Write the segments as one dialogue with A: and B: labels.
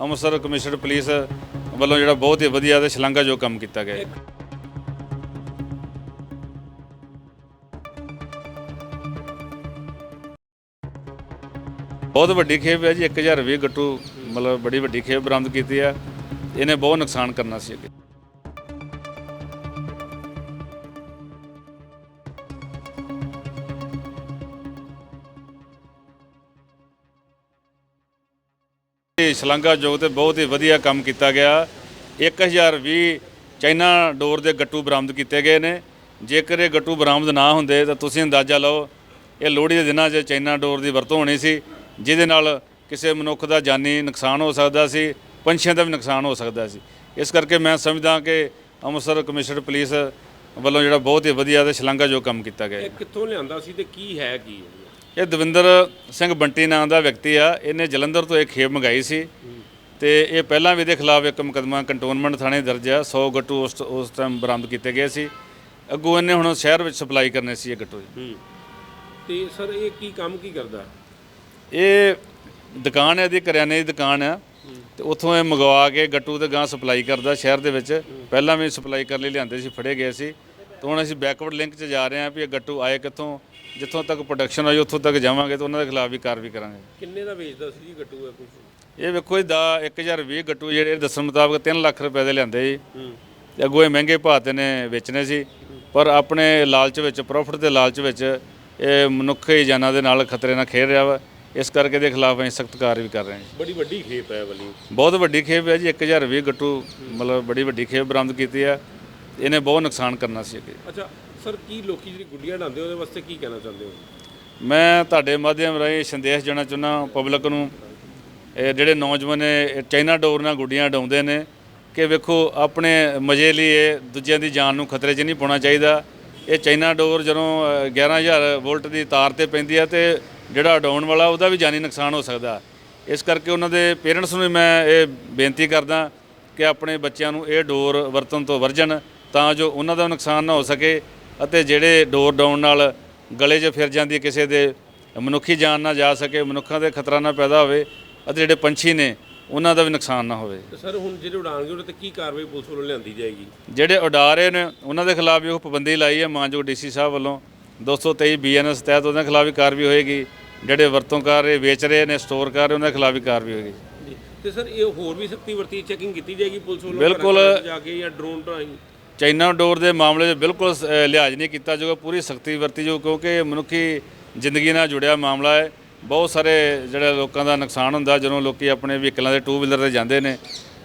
A: Amritsar commissioner police ਵੱਲੋਂ ਜਿਹੜਾ ਬਹੁਤ ਹੀ ਵਧੀਆ ਤੇ ਸ਼ਲਾਘਾਯੋਗ ਕੰਮ ਕੀਤਾ ਗਿਆ ਹੈ। ਬਹੁਤ ਵੱਡੀ ਖੇਪ ਹੈ ਜੀ 1020 ਗੱਟੂ, ਮਤਲਬ ਬੜੀ ਵੱਡੀ ਖੇਪ ਬਰਾਮਦ ਕੀਤੀ ਆ ਇਹਨੇ ਬਹੁਤ ਨੁਕਸਾਨ ਕਰਨਾ ਸੀ ਅੱਗੇ। ਇਹ ਸ਼ਲਾਘਾਯੋਗ ਤੇ ਬਹੁਤ ਹੀ ਵਧੀਆ ਕੰਮ ਕੀਤਾ ਗਿਆ। 1020 ਚਾਈਨਾ ਡੋਰ ਦੇ ਗੱਟੂ ਬਰਾਮਦ ਕੀਤੇ ਗਏ ਨੇ। ਜੇਕਰ ਇਹ ਗੱਟੂ ਬਰਾਮਦ ਨਾ ਹੁੰਦੇ ਤਾਂ ਤੁਸੀਂ ਅੰਦਾਜ਼ਾ ਲਓ, ਇਹ ਲੋਹੜੀ ਦੇ ਦਿਨਾਂ 'ਚ ਚਾਈਨਾ ਡੋਰ ਦੀ ਵਰਤੋਂ ਹੋਣੀ ਸੀ, ਜਿਹਦੇ ਨਾਲ ਕਿਸੇ ਮਨੁੱਖ ਦਾ ਜਾਨੀ ਨੁਕਸਾਨ ਹੋ ਸਕਦਾ ਸੀ, ਪੰਛੀਆਂ ਦਾ ਵੀ ਨੁਕਸਾਨ ਹੋ ਸਕਦਾ ਸੀ। ਇਸ ਕਰਕੇ ਮੈਂ ਸਮਝਦਾ ਕਿ ਅੰਮ੍ਰਿਤਸਰ ਕਮਿਸ਼ਨਰ ਪੁਲਿਸ ਵੱਲੋਂ ਜਿਹੜਾ ਬਹੁਤ ਹੀ ਵਧੀਆ ਤੇ ਸ਼ਲਾਘਾਯੋਗ ਕੰਮ ਕੀਤਾ ਗਿਆ
B: ਇਹ ਕਿੱਥੋਂ ਲਿਆਂਦਾ ਸੀ ਤੇ ਕੀ ਹੈ ਕੀ
A: ਇਹ ਦਵਿੰਦਰ ਸਿੰਘ ਬੰਟੀ ਨਾਮ ਦਾ ਵਿਅਕਤੀ ਆ। ਇਹਨੇ ਜਲੰਧਰ ਤੋਂ ਇੱਕ ਖੇਪ ਮੰਗਾਈ ਸੀ ਤੇ ਇਹ ਪਹਿਲਾਂ ਵੀ ਇਹਦੇ ਖਿਲਾਫ ਇੱਕ ਮੁਕਦਮਾ ਕੰਟੋਨਮੈਂਟ ਥਾਣੇ ਦਰਜ ਆ। 100 ਗੱਟੂ ਉਸ ਉਸ ਟਾਈਮ ਬਰਾਮਦ ਕੀਤੇ ਗਏ ਸੀ। ਅੱਗੋਂ ਇਹਨੇ ਹੁਣ ਸ਼ਹਿਰ ਵਿੱਚ ਸਪਲਾਈ ਕਰਨੇ ਸੀ ਇਹ ਗੱਟੂ
B: ਹੂੰ। ਤੇ ਸਰ ਇਹ ਕੀ ਕੰਮ ਕੀ ਕਰਦਾ?
A: ਇਹ ਦੁਕਾਨ ਹੈ ਇਹਦੀ ਕਰਿਆਨੇ ਦੀ ਦੁਕਾਨ ਆ। ਤੇ ਉੱਥੋਂ ਇਹ ਮੰਗਵਾ ਕੇ ਗੱਟੂ ਤੇ ਗਾਂ ਸਪਲਾਈ ਕਰਦਾ ਸ਼ਹਿਰ ਦੇ ਵਿੱਚ। ਪਹਿਲਾਂ ਵੀ ਸਪਲਾਈ ਕਰਨ ਲਈ ਲਿਆਂਦੇ ਸੀ ਫੜੇ ਗਏ ਸੀ। ਤੇ ਹੁਣ ਅਸੀਂ ਬੈਕਵਰਡ ਲਿੰਕ 'ਚ ਜਾ ਰਹੇ ਹਾਂ ਵੀ ਇਹ ਗੱਟੂ ਆਏ ਕਿੱਥੋਂ ਜਿੱਥੋਂ ਤੱਕ ਪ੍ਰੋਡਕਸ਼ਨ ਹੋਈ ਉੱਥੋਂ ਤੱਕ ਜਾਵਾਂਗੇ ਤੇ ਉਹਨਾਂ ਦੇ ਖਿਲਾਫ ਵੀ ਕਾਰਵਾਈ ਕਰਾਂਗੇ।
B: ਕਿੰਨੇ ਦਾ ਵੇਚਦਾ ਸੀ ਜੀ ਗੱਟੂ ਹੈ ਕੁਝ
A: ਇਹ ਵੇਖੋ ਇਹ ਦਾ 1020 ਗੱਟੂ ਜਿਹੜੇ ਦੱਸਣ ਮੁਤਾਬਕ 3 ਲੱਖ ਰੁਪਏ ਦੇ ਲਿਆਂਦੇ ਜੀ।
B: ਹੂੰ।
A: ਤੇ ਅੱਗੋਂ ਇਹ ਮਹਿੰਗੇ ਭਾਅ ਤੇ ਨੇ ਵੇਚਣੇ ਸੀ। ਪਰ ਆਪਣੇ ਲਾਲਚ ਵਿੱਚ ਪ੍ਰੋਫਿਟ ਦੇ ਲਾਲਚ ਵਿੱਚ ਇਹ ਮਨੁੱਖੀ ਜਾਨਾਂ ਦੇ ਨਾਲ ਖਤਰੇ ਨਾਲ ਖੇਡ ਰਿਹਾ ਵਾ। ਇਸ ਕਰਕੇ ਦੇ ਖਿਲਾਫ ਅਸੀਂ ਸਖਤ ਕਾਰਵਾਈ ਕਰ ਰਹੇ ਹਾਂ ਜੀ।
B: ਬੜੀ ਵੱਡੀ ਖੇਪ ਹੈ ਵਾਲੀ।
A: ਬਹੁਤ ਵੱਡੀ ਖੇਪ ਹੈ ਜੀ 1020 ਗੱਟੂ ਮਤਲਬ ਬੜੀ ਵੱਡੀ ਖੇਪ ਬਰਾਮਦ ਕੀਤੀ ਆ। ਇਹਨੇ ਬਹੁਤ ਨੁਕਸਾਨ ਕਰਨਾ ਸੀ ਅੱਗੇ।
B: ਅੱਛਾ ਸਰ ਕੀ ਲੋਕੀ ਜਿਹੜੀ ਗੁੱਡੀਆਂ ਢਾਉਂਦੇ ਉਹਦੇ ਵਾਸਤੇ ਕੀ ਕਹਿਣਾ ਚਾਹੁੰਦੇ ਹੋ?
A: ਮੈਂ ਤੁਹਾਡੇ ਮਾਧਿਅਮ ਰਾਹੀਂ ਸੰਦੇਸ਼ ਦੇਣਾ ਚਾਹੁੰਦਾ ਪਬਲਿਕ ਨੂੰ ਇਹ ਜਿਹੜੇ ਨੌਜਵਾਨ ਇਹ ਚਾਈਨਾ ਡੋਰ ਨਾਲ ਗੁੱਡੀਆਂ ਡਾਉਂਦੇ ਨੇ ਕਿ ਵੇਖੋ ਆਪਣੇ ਮਜ਼ੇ ਲਈ ਇਹ ਦੂਜਿਆਂ ਦੀ ਜਾਨ ਨੂੰ ਖਤਰੇ 'ਚ ਨਹੀਂ ਪਾਉਣਾ ਚਾਹੀਦਾ। ਇਹ ਚਾਈਨਾ ਡੋਰ ਜਦੋਂ ਅ, 11000 ਵੋਲਟ ਦੀ ਤਾਰ ਤੇ ਪੈਂਦੀ ਆ ਤੇ ਜਿਹੜਾ ਉਡਾਉਣ ਵਾਲਾ ਉਹਦਾ ਵੀ ਜਾਨੀ ਨੁਕਸਾਨ ਹੋ ਸਕਦਾ। ਇਸ ਕਰਕੇ ਉਹਨਾਂ ਦੇ ਪੇਰੈਂਟਸ ਨੂੰ ਮੈਂ ਇਹ ਬੇਨਤੀ ਕਰਦਾ ਕਿ ਆਪਣੇ ਬੱਚਿਆਂ ਨੂੰ ਇਹ ਡੋਰ ਵਰਤਣ ਤੋਂ ਵਰਜਣ ਤਾਂ ਜੋ ਉਹਨਾਂ ਦਾ ਨੁਕਸਾਨ ਨਾ ਹੋ ਸਕੇ ਅਤੇ ਜਿਹੜੇ ਡੋਰ ਡਾਉਣ ਨਾਲ ਗਲੇ 'ਚ ਫਿਰ ਜਾਂਦੀ ਹੈ ਕਿਸੇ ਦੇ ਮਨੁੱਖੀ ਜਾਨ ਨਾ ਜਾ ਸਕੇ ਮਨੁੱਖਾਂ ਦੇ ਖਤਰਾ ਨਾ ਪੈਦਾ ਹੋਵੇ ਅਤੇ ਜਿਹੜੇ ਪੰਛੀ ਨੇ ਉਹਨਾਂ ਦਾ ਵੀ ਨੁਕਸਾਨ ਨਾ ਹੋਵੇ।
B: ਤੇ ਸਰ ਹੁਣ ਜਿਹੜੇ ਉਡਾਣਗੇ ਉਹਦੇ ਤੇ ਕੀ ਕਾਰਵਾਈ ਪੁਲਿਸ ਵੱਲੋਂ ਲਿਆਂਦੀ ਜਾਏਗੀ?
A: ਜਿਹੜੇ ਉਡਾ ਰਹੇ ਨੇ ਉਹਨਾਂ ਦੇ ਖਿਲਾਫ ਵੀ ਉਹ ਪਾਬੰਦੀ ਲਾਈ ਹੈ ਮਾਨਯੋਗ ਡੀਸੀ ਸਾਹਿਬ ਵੱਲੋਂ। 223 ਬੀਐਨਐਸ ਤਹਿਤ ਉਹਨਾਂ ਖਿਲਾਫ ਵੀ ਕਾਰਵਾਈ ਹੋਏਗੀ। ਜਿਹੜੇ ਵਰਤੋਂ ਕਰ ਰਹੇ ਵੇਚ ਰਹੇ ਨੇ ਸਟੋਰ ਕਰ ਰਹੇ ਉਹਨਾਂ ਖਿਲਾਫ ਵੀ ਕਾਰਵਾਈ ਹੋਏਗੀ।
B: ਤੇ ਸਰ ਇਹ ਹੋਰ ਵੀ ਸਖਤੀ ਵਰਤੀ ਚੈਕਿੰਗ ਕੀਤੀ ਜਾਏਗੀ ਪੁਲਿਸ ਵੱਲੋਂ?
A: ਬਿਲਕੁਲ।
B: ਜਾ ਕੇ ਜਾਂ ਡਰੋਨ ਰਾਹੀਂ?
A: ਚਾਈਨਾ ਡੋਰ ਦੇ ਮਾਮਲੇ 'ਚ ਬਿਲਕੁਲ ਅ, ਲਿਹਾਜ਼ ਨਹੀਂ ਕੀਤਾ ਜਾਊਗਾ ਪੂਰੀ ਸਖਤੀ ਵਰਤੀ ਜਾਊ ਕਿਉਂਕਿ ਮਨੁੱਖੀ ਜ਼ਿੰਦਗੀ ਨਾਲ ਜੁੜਿਆ ਮਾਮਲਾ ਹੈ। ਬਹੁਤ ਸਾਰੇ ਜਿਹੜੇ ਲੋਕਾਂ ਦਾ ਨੁਕਸਾਨ ਹੁੰਦਾ ਜਦੋਂ ਲੋਕੀ ਆਪਣੇ ਵਹੀਕਲਾਂ ਦੇ ਟੂ ਵੀਲਰ ਤੇ ਜਾਂਦੇ ਨੇ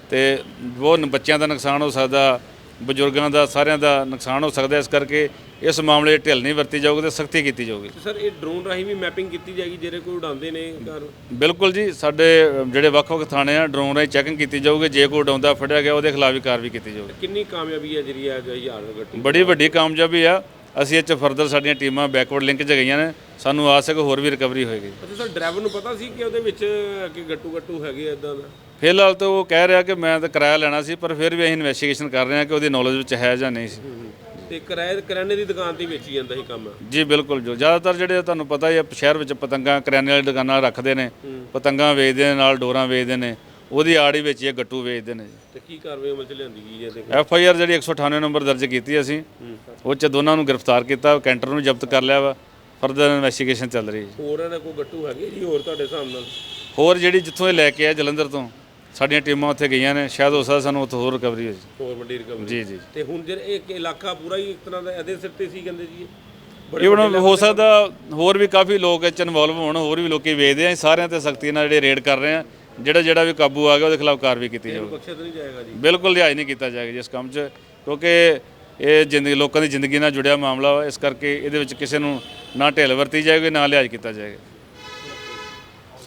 A: ਤੇ ਬਹੁਤ ਬੱਚਿਆਂ ਦਾ ਨੁਕਸਾਨ ਹੋ ਸਕਦਾ ਬਜ਼ੁਰਗਾਂ ਦਾ ਸਾਰਿਆਂ ਦਾ ਨੁਕਸਾਨ ਹੋ ਸਕਦਾ। ਇਸ ਕਰਕੇ ਇਸ ਮਾਮਲੇ 'ਚ ਢਿੱਲ ਨਹੀਂ ਵਰਤੀ ਜਾਊਗੀ ਤੇ ਸਖਤੀ ਕੀਤੀ ਜਾਊਗੀ।
B: ਤੇ ਸਰ ਇਹ ਡਰੋਨ ਰਾਹੀਂ ਵੀ ਮੈਪਿੰਗ ਕੀਤੀ ਜਾਏਗੀ ਜਿਹੜੇ ਕੋਈ ਉਡਾਉਂਦੇ ਨੇ ਘਰ?
A: ਬਿਲਕੁਲ ਜੀ ਸਾਡੇ ਜਿਹੜੇ ਵੱਖ-ਵੱਖ ਥਾਣੇ ਆ ਡਰੋਨ ਰਾਹੀਂ ਚੈਕਿੰਗ ਕੀਤੀ ਜਾਊਗੀ ਜੇ ਕੋਈ ਉਡਾਉਂਦਾ ਫੜਿਆ ਗਿਆ ਉਹਦੇ ਖਿਲਾਫ ਵੀ ਕਾਰਵਾਈ ਕੀਤੀ ਜਾਊਗੀ।
B: ਕਿੰਨੀ ਕਾਮਯਾਬੀ ਹੈ ਜਿਹੜੀ ਜੋ ਹਜ਼ਾਰ ਗੱਟੀ
A: ਬੜੀ ਵੱਡੀ ਕਾਮਯਾਬੀ ਆ। ਅਸੀਂ ਇਹ 'ਚ ਫਰਦਰ ਸਾਡੀਆਂ ਟੀਮਾਂ ਬੈਕਵਰਡ ਲਿੰਕ 'ਚ ਗਈਆਂ ਨੇ। ਸਾਨੂੰ ਆਸ ਹੈ ਕਿ ਹੋਰ ਵੀ ਰਿਕਵਰੀ ਹੋਏਗੀ।
B: ਅੱਛਾ ਸਰ ਡਰਾਈਵਰ ਨੂੰ ਪਤਾ ਸੀ ਕਿ ਉਹਦੇ ਵਿੱਚ ਕਿ ਗੱਟੂ ਗੱਟੂ ਹੈਗੇ ਇਦਾਂ ਦਾ?
A: ਫਿਲਹਾਲ ਤਾਂ ਉਹ ਕਹਿ ਰਿਹਾ ਕਿ ਮੈਂ ਤਾਂ ਕਿਰਾਇਆ ਲੈਣਾ ਸੀ ਪਰ ਫਿਰ ਵੀ ਅਸੀਂ ਇਨਵੈਸਟੀਗੇਸ਼ਨ ਕਰ ਰਹੇ ਹਾਂ ਕਿ ਉਹਦੀ ਨੌਲੇਜ ਵਿੱਚ ਹੈ ਜਾਂ ਨਹੀਂ ਸੀ।
B: ਤੇ ਕਿਰਾਏ ਕਰਿਆਨੇ ਦੀ ਦੁਕਾਨ ਤੇ ਵੇਚੀ ਜਾਂਦਾ ਸੀ ਕੰਮ।
A: ਜੀ ਬਿਲਕੁਲ ਜੋ। ਜ਼ਿਆਦਾਤਰ ਜਿਹੜੇ ਤੁਹਾਨੂੰ ਪਤਾ ਹੀ ਆ ਸ਼ਹਿਰ ਵਿੱਚ ਪਤੰਗਾਂ ਕਰਿਆਨੇ ਵਾਲੀ ਦੁਕਾਨਾਂ ਰੱਖਦੇ ਨੇ। ਪਤੰਗਾਂ ਵੇਚਦੇ ਨੇ ਨਾਲ ਡੋਰਾਂ ਵੇਚਦੇ ਨੇ। ਉਹਦੀ ਆੜ ਹੀ ਵਿੱਚ ਇਹ ਗੱਟੂ ਵੇਚਦੇ ਨੇ ਜੀ।
B: ਤੇ ਕੀ ਕਾਰਵਾਈ ਅਮਲ ਚ ਲਿਆਂਦੀ ਗਈ ਹੈ ਤੇ
A: ਐਫ ਆਈ ਆਰ ਜਿਹੜੀ 198 ਨੰਬਰ ਦਰਜ ਕੀਤੀ ਅਸੀਂ ਉਹ 'ਚ ਦੋਨਾਂ ਨੂੰ ਗ੍ਰਿਫਤਾਰ ਕੀਤਾ ਕੈਂਟਰ ਨੂੰ ਜ਼ਬਤ ਕਰ ਲਿਆ ਵਾ। ਫਰਦਰ ਇਨਵੈਸਟੀਗੇਸ਼ਨ ਚੱਲ ਰਹੀ ਹੈ
B: ਹੋਰ ਇਹਨਾਂ ਕੋਈ ਗੱਟੂ ਹੈਗੇ ਜੀ ਹੋਰ ਤੁਹਾਡੇ ਹਿਸਾਬ ਨਾਲ?
A: ਹੋਰ ਜਿਹੜੀ ਜਿੱਥੋਂ ਇਹ ਲੈ ਕੇ ਆਏ ਜਲੰਧਰ ਤੋਂ ਸਾਡੀਆਂ ਟੀਮਾਂ ਉੱਥੇ ਗਈਆਂ ਨੇ ਸ਼ਾਇਦ ਹੋ ਸਕਦਾ ਸਾਨੂੰ ਉੱਥੋਂ ਹੋਰ ਰਿਕਵਰੀ ਹੋ ਜੀ
B: ਹੋਰ ਵੱਡੀ ਰਿਕਵਰੀ
A: ਜੀ ਜੀ
B: ਤੇ ਹੁਣ ਜਿਹੜੇ ਇਹ ਇਲਾਕਾ ਪੂਰਾ ਹੀ ਇੱਕ ਤਰ੍ਹਾਂ ਦਾ ਇਹਦੇ ਸਿਰ ਤੇ ਸੀ ਕਹਿੰਦੇ ਜੀ। ਇਹ।
A: ਇਵਨ ਹੋ ਸਕਦਾ ਹੋਰ ਵੀ ਕਾਫੀ ਲੋਕ ਇਹ ਚ ਇਨਵੋਲਵ ਹੋਣ ਹੋਰ ਵੀ ਲੋਕੀ ਵੇਚਦੇ ਆ ਅਸੀਂ ਸਾਰਿਆਂ ਤੇ ਸਖਤੀ ਨਾਲ ਜਿਹੜੇ ਰੇਡ ਕਰ ਰਹੇ ਆ ਜਿਹੜਾ ਜਿਹੜਾ ਵੀ ਕਾਬੂ ਆ ਗਿਆ ਉਹਦੇ ਖਿਲਾਫ ਕਾਰਵਾਈ ਕੀਤੀ ਜਾਊਗੀ।
B: ਬਖਸ਼ਿਆ ਤਾਂ ਨਹੀਂ ਜਾਏਗਾ ਜੀ।
A: ਬਿਲਕੁਲ ਲਿਹਾਜ਼ ਨਹੀਂ ਕੀਤਾ ਜਾਏਗਾ ਜੀ ਇਸ ਕੰਮ 'ਚ ਕਿਉਂਕਿ ਇਹ ਜ਼ਿੰਦਗੀ ਲੋਕਾਂ ਦੀ ਜ਼ਿੰਦਗੀ ਨਾਲ ਜੁੜਿਆ ਮਾਮਲਾ ਵਾ ਇਸ ਕਰਕੇ ਇਹਦੇ ਵਿੱਚ ਕਿਸੇ ਨੂੰ ਨਾ ਢਿੱਲ ਵਰਤੀ ਜਾਏਗੀ ਨਾ ਲਿਹਾਜ਼ ਕੀਤਾ ਜਾਏਗਾ।